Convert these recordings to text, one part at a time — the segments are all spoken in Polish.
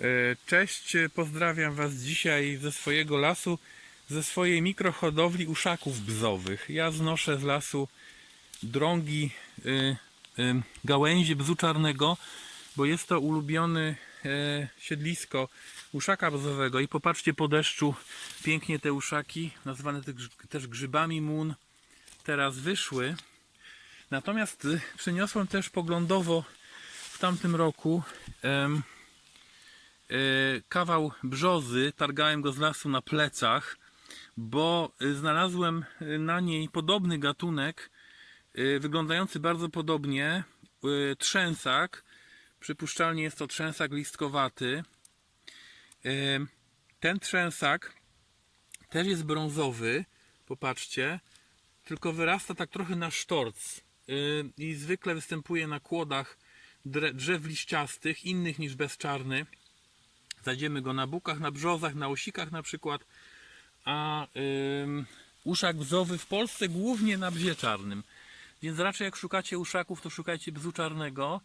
E, Cześć, pozdrawiam Was dzisiaj ze swojego lasu, ze swojej mikrohodowli uszaków bzowych. Ja znoszę z lasu drągi y, y, gałęzi bzu czarnego, bo jest to ulubiony e, siedlisko uszaka bzowego i popatrzcie po deszczu pięknie te uszaki, nazwane też- grzybami mun, teraz wyszły. Natomiast przyniosłem też poglądowo w tamtym roku kawał brzozy, targałem go z lasu na plecach, bo y, znalazłem y, na niej podobny gatunek, wyglądający bardzo podobnie, trzęsak. Przypuszczalnie jest to trzęsak listkowaty. Ten trzęsak też jest brązowy, popatrzcie, tylko wyrasta tak trochę na sztorc i zwykle występuje na kłodach drzew liściastych, innych niż bezczarny. Znajdziemy go na bukach, na brzozach, na osikach na przykład, a ym, uszak bzowy w Polsce głównie na bzie czarnym. Więc raczej jak szukacie uszaków, to szukajcie bzu czarnego.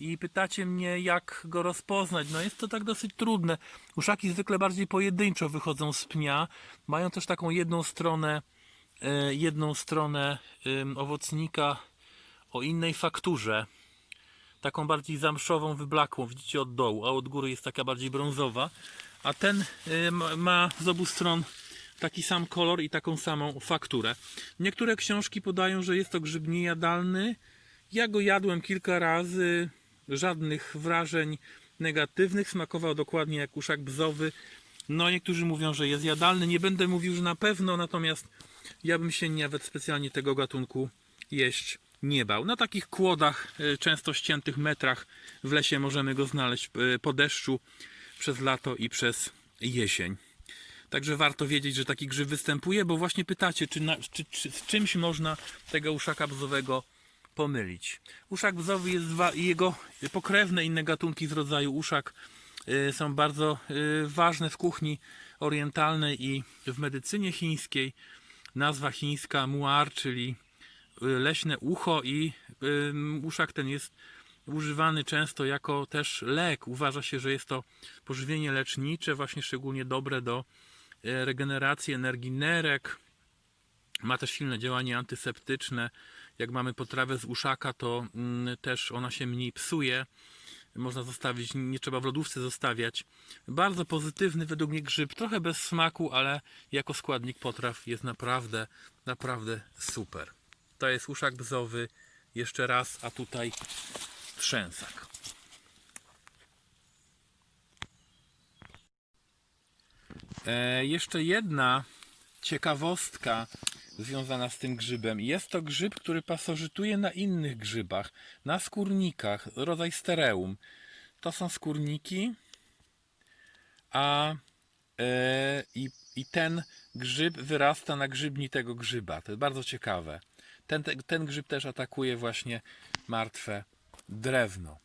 I pytacie mnie, jak go rozpoznać. No jest to tak dosyć trudne. Uszaki zwykle bardziej pojedynczo wychodzą z pnia. Mają też taką jedną stronę, e, jedną stronę owocnika o innej fakturze taką bardziej zamszową, wyblakłą, widzicie od dołu, a od góry jest taka bardziej brązowa. A ten y, ma- z obu stron taki sam kolor i taką samą fakturę. Niektóre książki podają, że jest to grzyb niejadalny. Ja go jadłem kilka razy, żadnych wrażeń negatywnych, smakował dokładnie jak uszak bzowy. No niektórzy mówią, że jest jadalny, nie będę mówił, że na pewno, natomiast ja bym się nawet specjalnie tego gatunku jeść nie bał. Na takich kłodach, e, często ściętych metrach w lesie możemy go znaleźć e, po deszczu przez lato i przez jesień. Także warto wiedzieć, że taki grzyb występuje, bo właśnie pytacie, czy, na, czy, czy z czymś można tego uszaka bzowego pomylić. Uszak bzowy jest i jego pokrewne inne gatunki z rodzaju uszak y, są bardzo ważne w kuchni orientalnej i w medycynie chińskiej. Nazwa chińska muar, czyli leśne ucho i y, uszak ten jest używany często jako też lek. Uważa się, że jest to pożywienie lecznicze, właśnie szczególnie dobre do y, regeneracji energii nerek. Ma też silne działanie antyseptyczne. Jak mamy potrawę z uszaka, to mm, też ona się mniej psuje. Można zostawić, nie trzeba w lodówce zostawiać. Bardzo pozytywny według mnie grzyb, trochę bez smaku, ale jako składnik potraw jest naprawdę, naprawdę super. To jest uszak bzowy, jeszcze raz, a tutaj trzęsak. E, jeszcze jedna ciekawostka związana z tym grzybem. Jest to grzyb, który pasożytuje na innych grzybach, na skórnikach, rodzaj stereum. To są skórniki, a e, i, i ten grzyb wyrasta na grzybni tego grzyba. To jest bardzo ciekawe. Ten, te, ten grzyb też atakuje właśnie martwe drewno.